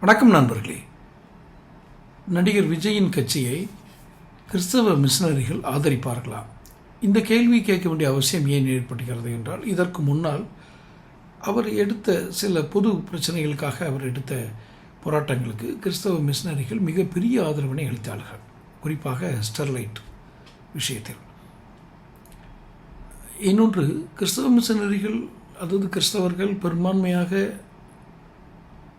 வணக்கம் நண்பர்களே. நடிகர் விஜயின் கட்சியை கிறிஸ்தவ மிஷனரிகள் ஆதரிப்பார்களா? இந்த கேள்வி கேட்க வேண்டிய அவசியம் ஏன் ஏற்படுகிறது என்றால் இதற்கு முன்னால் அவர் எடுத்த சில பொது பிரச்சனைகளுக்காக அவர் எடுத்த போராட்டங்களுக்கு கிறிஸ்தவ மிஷனரிகள் மிகப்பெரிய ஆதரவினை அளித்தார்கள். குறிப்பாக ஸ்டெர்லைட் விஷயத்தில். இன்னொன்று கிறிஸ்தவ மிஷனரிகள் அதாவது கிறிஸ்தவர்கள் பெரும்பான்மையாக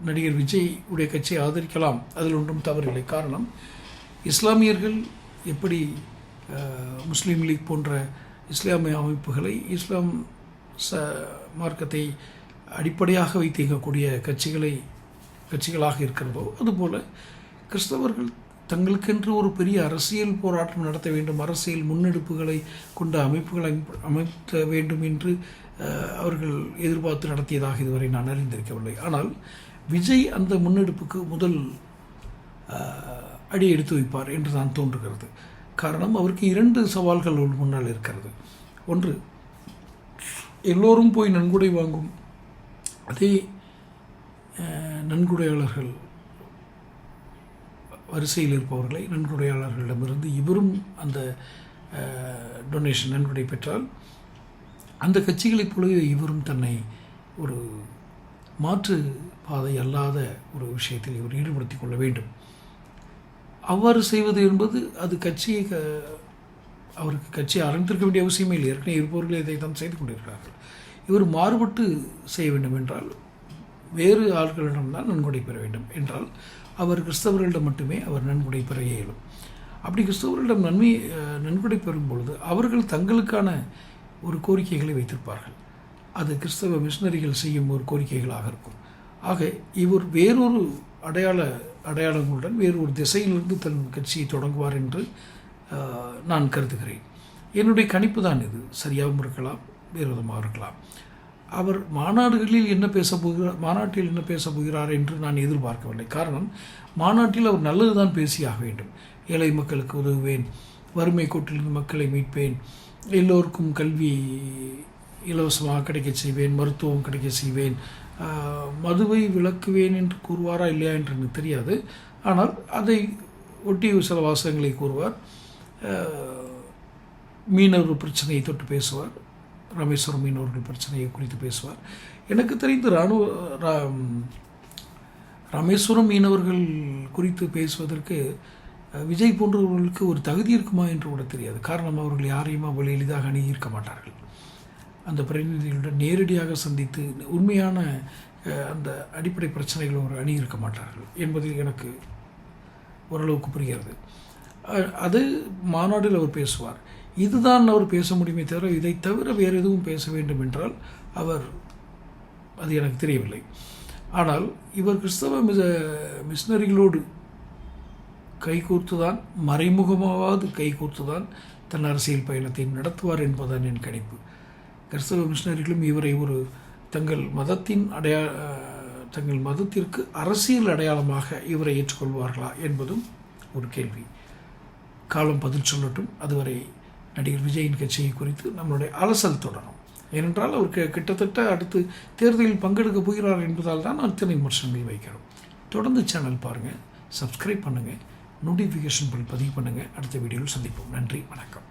நடிகர் விஜய் உடைய கட்சியை ஆதரிக்கலாம். அதில் ஒன்றும் தவறில்லை. காரணம் இஸ்லாமியர்கள் எப்படி முஸ்லீம் லீக் போன்ற இஸ்லாமிய அமைப்புகளை இஸ்லாம் ச மார்க்கத்தை அடிப்படையாக வைத்து இயங்கக்கூடிய கட்சிகளை கட்சிகளாக இருக்கிறதோ அதுபோல் கிறிஸ்தவர்கள் தங்களுக்கென்று ஒரு பெரிய அரசியல் போராட்டம் நடத்த வேண்டும் அரசியல் முன்னெடுப்புகளை கொண்ட அமைப்புகளை அமைக்க வேண்டும் என்று அவர்கள் எதிர்பார்த்து நடத்தியதாக இதுவரை நான் அறிந்திருக்கவில்லை. ஆனால் விஜய் அந்த முன்னெடுப்புக்கு முதல் அடி எடுத்து வைப்பார் என்று தான் தோன்றுகிறது. காரணம் அவருக்கு இரண்டு சவால்கள் ஒரு முன்னால் இருக்கிறது. ஒன்று எல்லோரும் போய் நன்கொடை வாங்கும். அதே நன்கொடையாளர்கள் வரிசையில் இருப்பவர்களை நன்கொடையாளர்களிடமிருந்து இவரும் அந்த டொனேஷன் நன்கொடை பெற்றால் அந்த கட்சிகளைப் போலவே இவரும் தன்னை ஒரு மாற்று பாதை அல்லாத ஒரு விஷயத்தில் இவர் ஈடுபடுத்திக் கொள்ள வேண்டும். அவ்வாறு செய்வது என்பது அது கட்சியை க அவருக்கு கட்சியை ஆரம்பித்திருக்க வேண்டிய அவசியமே இல்லை. ஏற்கனவே இருப்பவர்களே இதை தான் செய்து கொண்டிருக்கிறார்கள். இவர் மாறுபட்டு செய்ய வேண்டும் என்றால் வேறு ஆட்களிடம்தான் நன்கொடை பெற வேண்டும் என்றால் அவர் கிறிஸ்தவர்களிடம் மட்டுமே அவர் நன்கொடை பெற இயலும். அப்படி கிறிஸ்தவர்களிடம் நன்மை நன்கொடை பெறும் பொழுது அவர்கள் தங்களுக்கான ஒரு கோரிக்கைகளை வைத்திருப்பார்கள். அது கிறிஸ்தவ மிஷினரிகள் செய்யும் ஒரு கோரிக்கைகளாக இருக்கும். ஆக இவர் வேறொரு அடையாள அடையாளங்களுடன் வேறொரு திசையிலிருந்து தன் கட்சியை தொடங்குவார் என்று நான் கருதுகிறேன். என்னுடைய கணிப்பு தான் இது. சரியாகவும் இருக்கலாம் வேறு விதமாக இருக்கலாம். அவர் மாநாடுகளில் என்ன பேச போகிறார் மாநாட்டில் என்ன பேச போகிறார் என்று நான் எதிர்பார்க்கவில்லை. காரணம் மாநாட்டில் அவர் நல்லது தான் பேசியாக வேண்டும். ஏழை மக்களுக்கு உதவுவேன் வறுமை கோட்டிலிருந்து மக்களை மீட்பேன் எல்லோருக்கும் கல்வி இலவசமாக கிடைக்க செய்வேன் மருத்துவம் கிடைக்க செய்வேன். மதுவை விளக்குவேன் என்று கூறுவாரா இல்லையா என்று எனக்கு தெரியாது. ஆனால் அதை ஒட்டி சில வாசகங்களை கூறுவார். மீனவர் பிரச்சனையை தொட்டு பேசுவார். ராமேஸ்வரம் மீனவர்கள் பிரச்சனையை குறித்து பேசுவார். எனக்கு தெரிந்து இராணுவ ரா- ராமேஸ்வரம் மீனவர்கள் குறித்து பேசுவதற்கு விஜய் போன்றவர்களுக்கு ஒரு தகுதி இருக்குமா என்று கூட தெரியாது. காரணம் அவர்கள் யாரையும் அவ்வளோ எளிதாக அணுகியிருக்க மாட்டார்கள். அந்த பிரதிநிதிகளுடன் நேரடியாக சந்தித்து உண்மையான அந்த அடிப்படை பிரச்சனைகள் அவர் அணுகியிருக்க மாட்டார்கள் என்பதில் எனக்கு ஓரளவுக்கு புரிகிறது. அது மாநாட்டில் அவர் பேசுவார். இதுதான் அவர் பேச முடியுமே தவிர இதை தவிர வேறு எதுவும் பேச வேண்டும் என்றால் அவர் அது எனக்கு தெரியவில்லை. ஆனால் இவர் கிறிஸ்தவ மிச மிஷனரிகளோடு கைகூர்த்துதான் மறைமுகமாவது கைகோர்த்துதான் தன் அரசியல் பயணத்தை நடத்துவார் என்பதுதான் என் கணிப்பு. கிறிஸ்தவ மிஷினரிகளும் இவரை ஒரு தங்கள் மதத்தின் அடையா தங்கள் மதத்திற்கு அரசியல் அடையாளமாக இவரை ஏற்றுக்கொள்வார்களா என்பதும் ஒரு கேள்வி. காலம் பதில் சொல்லட்டும். அதுவரை நடிகர் விஜயின் கட்சியை குறித்து நம்மளுடைய அலசல் தொடரும். ஏனென்றால் அவர் கிட்டத்தட்ட அடுத்து தேர்தலில் பங்கெடுக்க போகிறார் என்பதால் தான் அத்தனை விமர்சனங்கள் வைக்கிறோம். தொடர்ந்து சேனல் பாருங்கள் சப்ஸ்கிரைப் பண்ணுங்கள் நோட்டிஃபிகேஷன் பில் பதிவு பண்ணுங்கள் அடுத்த வீடியோவில் சந்திப்போம். நன்றி வணக்கம்.